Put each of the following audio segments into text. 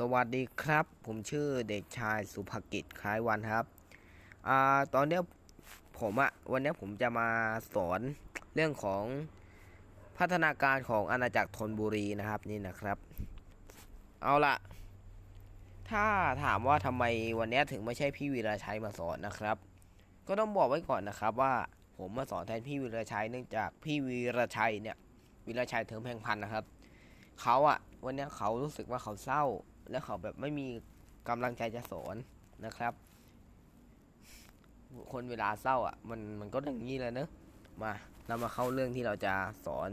สวัสดีครับ ผมชื่อเด็กชายสุภกิจคล้ายวันครับอ่าตอนเนี้ยผมอะวันนี้ผมจะมาสอนเรื่องของพัฒนาการของอาณาจักรธนบุรีนะครับนี่นะครับ เอาละถ้าถามว่าทำไมวันนี้ถึงไม่ใช่พี่วีระชัยมาสอนนะครับ ก็ต้องบอกไว้ก่อนนะครับว่าผมมาสอนแทนพี่วีระชัยเนื่องจากพี่วีระชัยเนี่ยวีระชัยเทิมแพงพันนะครับเขาอะวันนี้เขารู้สึกว่าเขาเศร้า และเขาแบบไม่มีกำลังใจจะสอนนะครับ คนเวลาเศร้าอะ มันมันก็อย่างนี้เลยเนอะมาเรามาเข้าเรื่องที่เราจะสอน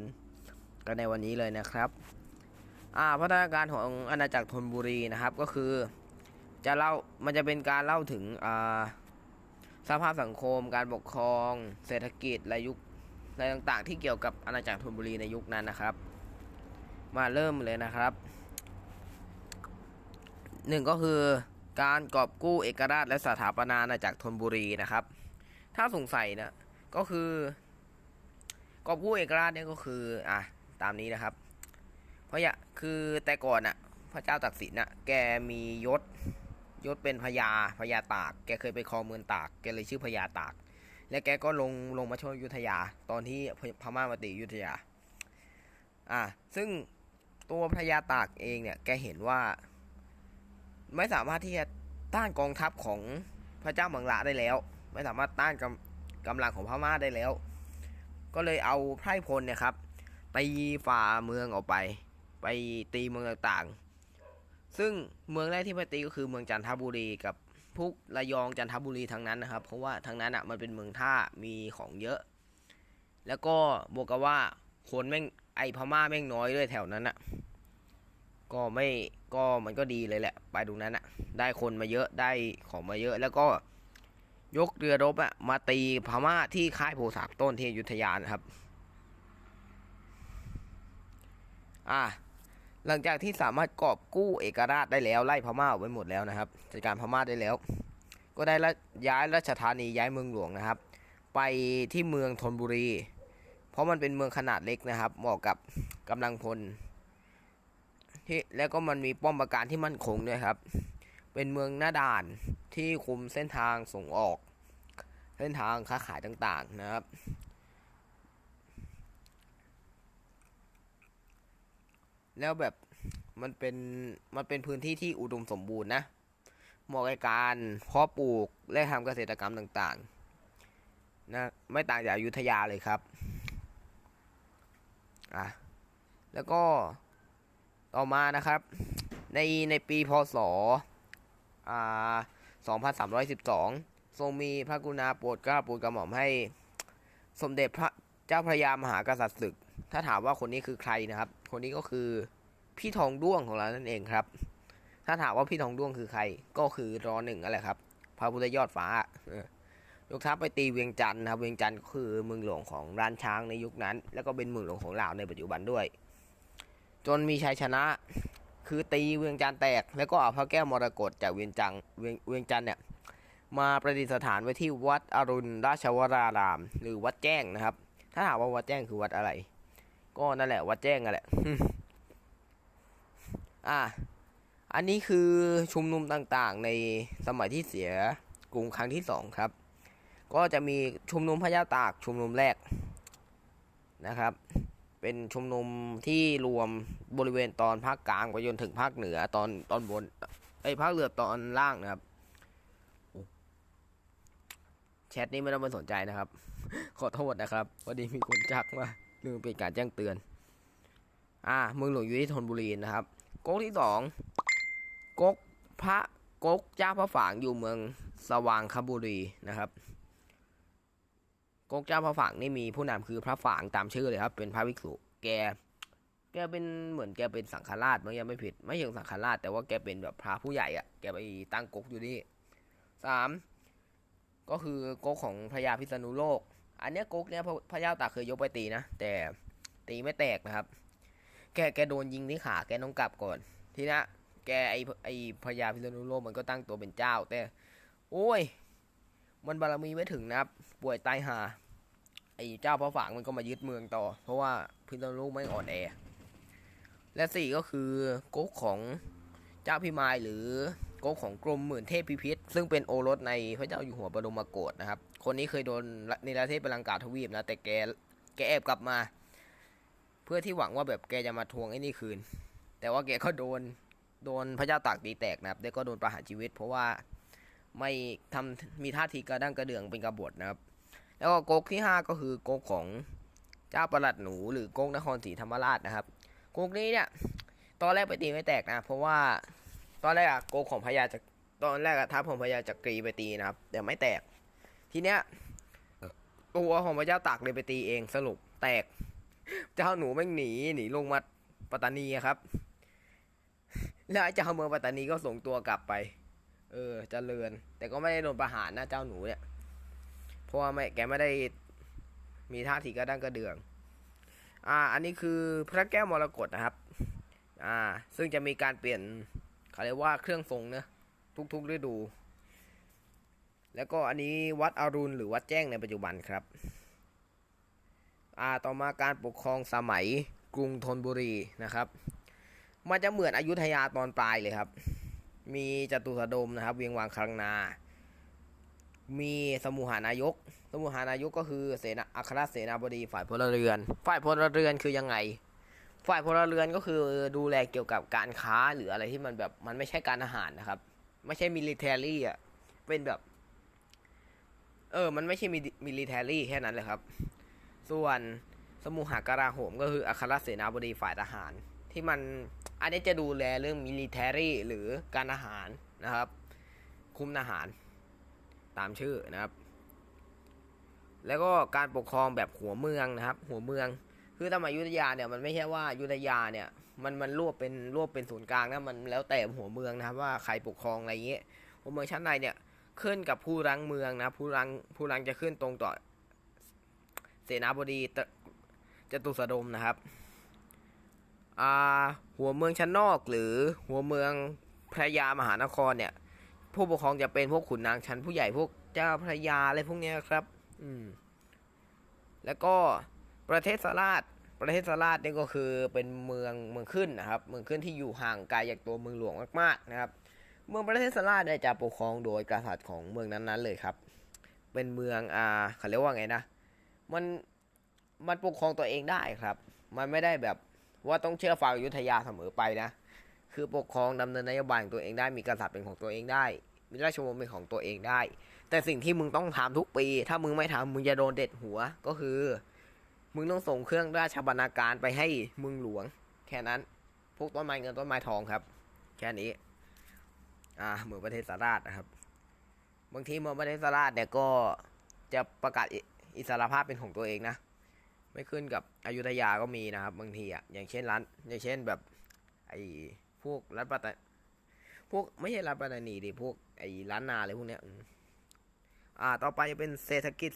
กันในวันนี้เลยนะครับ อ่าพัฒนาการของอาณาจักรธนบุรีนะครับ ก็คือ จะเล่ามันจะเป็นการเล่าถึงอ่าสภาพสังคม การปกครอง เศรษฐกิจและยุคอะไรต่างๆ ที่เกี่ยวกับอาณาจักรธนบุรีในยุคนั้นนะครับ มาเริ่มเลยนะครับ หนึ่งก็คือการกอบกู้เอกราชและสถาปนาอาณาจักรธนบุรีนะครับ ถ้าสงสัยนะก็คือกอบกู้เอกราชเนี่ยก็คืออะตามนี้นะครับ เพราะอย่าคือแต่ก่อนอะพระเจ้าตากสินน่ะแกมียศยศเป็นพญาพญาตาก แกเคยไปครองเมืองตาก แกเลยชื่อพญาตาก และแกก็ลงลงมาช่วยยุทธยา ตอนที่พม่ามาตียุทธยา อ่าซึ่งตัวพระยาตากเองเนี่ย แกเห็นว่า ไม่สามารถที่จะต้านกองทัพของพระเจ้าเมืองละได้แล้ว ไม่สามารถต้านกำกำลังของพม่าได้แล้ว ก็เลยเอาไพร่พลเนี่ยครับตีฝ่าเมืองออกไป ไปตีเมืองต่างๆ ซึ่งเมืองแรกที่ไปตีก็คือเมืองจันทบุรีกับพุกระยองจันทบุรีทั้งนั้นนะครับ เพราะว่าทั้งนั้นอะมันเป็นเมืองท่ามีของเยอะ แล้วก็บวกกับว่าคนแม่งไอพม่าแม่งน้อยด้วยแถวนั้นอะก็ไม่ ก็มันก็ดีเลยแหละ ไปตรงนั้นอะได้คนมาเยอะได้ของมาเยอะแล้วก็ยกเรือรบอะมาตีพม่าที่ค่ายโพสามต้นที่อยุธยานะครับ อะหลังจากที่สามารถกอบกู้เอกราชได้แล้วไล่พม่าออกไปหมดแล้วนะครับจัดการพม่าได้แล้ว ก็ได้ย้ายราชธานีย้ายเมืองหลวงนะครับ ไปที่เมืองธนบุรี เพราะมันเป็นเมืองขนาดเล็กนะครับ เหมาะกับกำลังพล ที่แล้วก็มันมีป้อมปราการที่มั่นคงด้วยครับ เป็นเมืองหน้าด่านที่คุมเส้นทางส่งออก เส้นทางค้าขายต่างๆนะครับ แล้วแบบมันเป็นมันเป็นพื้นที่ที่อุดมสมบูรณ์นะเหมาะกับการเพาะปลูกและทำเกษตรกรรมต่างๆนะไม่ต่างจากอยุธยาเลยครับอะแล้วก็ ต่อมานะครับ ในในปีพศอ่า2312 ทรงมีพระกรุณาโปรดเกล้าโปรดกระหม่อมให้ สมเด็จพระเจ้าพระยามหากษัตริย์ศึก ถ้าถามว่าคนนี้คือใครนะครับ คนนี้ก็คือพี่ทองด้วงของเรานั่นเองครับ ถ้าถามว่าพี่ทองด้วงคือใคร ก็คือรอหนึ่งนั่นแหละครับ พระพุทธยอดฟ้ายกทัพไปตีเวียงจันทร์นะครับ เวียงจันทร์ก็คือเมืองหลวงของร้านช้างในยุคนั้น แล้วก็เป็นเมืองหลวงของลาวในปัจจุบันด้วย จนมีชัยชนะ คือตีเวียงจันแตก แล้วก็เอาพระแก้วมรกตจากเวียงจังเวียงเวียงจันเนี่ยมาประดิษฐานไว้ที่วัดอรุณราชวราราม หรือวัดแจ้งนะครับ ถ้าถามว่าวัดแจ้งคือวัดอะไร ก็นั่นแหละ วัดแจ้งนั่นแหละ อะอันนี้คือชุมนุมต่างๆ ในสมัยที่เสียกรุงครั้งที่สองครับ ก็จะมีชุมนุมพระยาตากชุมนุมแรกนะครับ เป็นชุมนุมที่รวมบริเวณตอนภาคกลางไปจนถึงภาคเหนือตอนตอนบนไอ้ภาคเหนือตอนล่างนะครับแชทนี้ไม่ต้องมาสนใจนะครับ ขอโทษนะครับพอดีมีคนจักว่าลืมเป็นการแจ้งเตือน อ่าเมืองหลวงอยู่ที่ธนบุรีนะครับก๊กที่สองก๊กพระก๊กเจ้าพระฝางอยู่เมืองสว่างคบุรีนะครับ กกเจ้าพระฝางนี่มีผู้นำคือพระฝางตามชื่อเลยครับ เป็นพระภิกษุแก แกเป็นเหมือนแกเป็นสังฆราชมั้งยังไม่ผิด ไม่เชิงสังฆราช แต่ว่าแกเป็นแบบพระผู้ใหญ่อะแกไปตั้งกกอยู่นี่สามก็คือกกของพญาพิษณุโลก อันเนี้ยกกเนี้ยพระพระเจ้าตากเคยยกไปตีนะแต่ตีไม่แตกนะครับ แกแกโดนยิงที่ขาแกต้องกลับก่อน ทีนี้แกไอไอพญาพิษณุโลกมันก็ตั้งตัวเป็นเจ้าแต่ โอ้ย มันบารมีไม่ถึงนะครับ ป่วยตายหา ไอ้เจ้าพระฝางมันก็มายึดเมืองต่อ เพราะว่าพิษณุโลกไม่อ่อนแอ และสี่ก็คือก๊กของเจ้าพิมายหรือโกกของกรมหมื่นเทพพิพิธซึ่งเป็นโอรสในพระเจ้าอยู่หัวบรมโกศนะครับ คนนี้เคยโดนในประเทศปรังกาทวีปนะแต่แกแกแอบกลับมา เพื่อที่หวังว่าแบบแกจะมาทวงไอ้นี่คืน แต่ว่าแกก็โดนโดนพระเจ้าตากตีแตกนะครับแล้วก็โดนประหารชีวิต เพราะว่าไม่ทำมีท่าทีกระด้างกระเดื่องเป็นกบฏนะครับ แล้วก็โกกที่ห้าก็คือโกกของเจ้าประหลัดหนูหรือโกกนครศรีธรรมราชนะครับโกกนี้เนี่ยตอนแรกไปตีไม่แตกนะ เพราะว่าตอนแรกอะโกของพญาจะตอนแรกอะท้าผมพญาจักรีไปตีนะครับแต่ไม่แตก ทีเนี้ยตัวของพระเจ้าตากเลยไปตีเองสรุปแตก เจ้าหนูแม่งหนีหนีลงมาปัตตานีครับ แล้วเจ้าเมืองปัตตานีก็ส่งตัวกลับไป เออเจริญ แต่ก็ไม่ได้โดนประหารนะเจ้าหนูเนี่ย ราะว่าไม่แกไม่ได้มีท่าทีกระด้างกระเดือง อ่า อันนี้คือพระแก้วมรกตนะครับ อ่า ซึ่งจะมีการเปลี่ยนเขาเรียกว่าเครื่องทรงเนะทุกๆฤดู แล้วก็อันนี้วัดอรุณหรือวัดแจ้งในปัจจุบันครับ อ่า ต่อมาการปกครองสมัยกรุงธนบุรีนะครับ มันจะเหมือนอยุธยาตอนปลายเลยครับ มีจตุสดมนะครับ เวียงวังคลังนา มีสมุหานายก สมุหานายกก็คือเสนาอัครเสนาบดีฝ่ายพลเรือน ฝ่ายพลเรือนคือยังไง ฝ่ายพลเรือนก็คือดูแลเกี่ยวกับการค้าหรืออะไรที่มันแบบมันไม่ใช่การอาหารนะครับ ไม่ใช่มิลิเทอรี่อะ เป็นแบบ เออ มันไม่ใช่มิลิเทอรี่แค่นั้นเลยครับ ส่วนสมุหากราโหมก็คืออัครเสนาบดีฝ่ายทหาร ที่มันอันนี้จะดูแลเรื่องมิลิเทอรี่หรือการอาหารนะครับ คุมทหาร ตามชื่อนะครับ แล้วก็การปกครองแบบหัวเมืองนะครับ หัวเมือง คือสมัยยุทธยาเนี่ยมันไม่ใช่ว่ายุทธยาเนี่ย มันมันรวบเป็นรวบเป็นศูนย์กลางนะมันแล้วแต่หัวเมืองนะครับ ว่าใครปกครองอะไรเงี้ยหัวเมืองชั้นในเนี่ยขึ้นกับผู้รังเมืองนะผู้รังผู้รังจะขึ้นตรงต่อเสนาบดีจตุสดมนะครับหัวเมืองชั้นนอกหรือหัวเมืองพระยามหานครเนี่ย ผู้ปกครองจะเป็นพวกขุนนางชั้นผู้ใหญ่พวกเจ้าพระยาอะไรพวกนี้ครับ อืม แล้วก็ประเทศสราชประเทศสราชนี่ก็คือเป็นเมืองเมืองขึ้นนะครับ เมืองขึ้นที่อยู่ห่างไกลจากตัวเมืองหลวงมากๆนะครับ เมืองประเทศสราชเนี่ยจะปกครองโดยกษัตริย์ของเมืองนั้นๆเลยครับ เป็นเมืองอ่าเขาเรียกว่าไงนะ มันมันปกครองตัวเองได้ครับ มันไม่ได้แบบว่าต้องเชื่อฟังอยุธยาเสมอไปนะ คือปกครองดำเนินนโยบายของตัวเองได้มีกษัตริย์เป็นของตัวเองได้ มีราชวงศ์เป็นของตัวเองได้ แต่สิ่งที่มึงต้องทำทุกปี ถ้ามึงไม่ทำมึงจะโดนเด็ดหัวก็คือ มึงต้องส่งเครื่องราชบรรณาการไปให้มึงหลวง แค่นั้น พวกต้นไม้เงินต้นไม้ทองครับ แค่นี้ อ่าเหมือนประเทศสาราชนะครับ บางทีเมืองประเทศสาราชเนี่ยก็จะประกาศอิอสรภาพเป็นของตัวเองนะไม่ขึ้นกับอยุธยาก็มีนะครับ บางทีอะอย่างเช่นร้านอย่างเช่นแบบไอ พวกรัฐปัตาพวกไม่ใช่รัฐปัตานีดิพวกไอ้ร้านนาอะไรพวกเนี้ยอ่า ต่อไปจะเป็นเศรษฐกิจ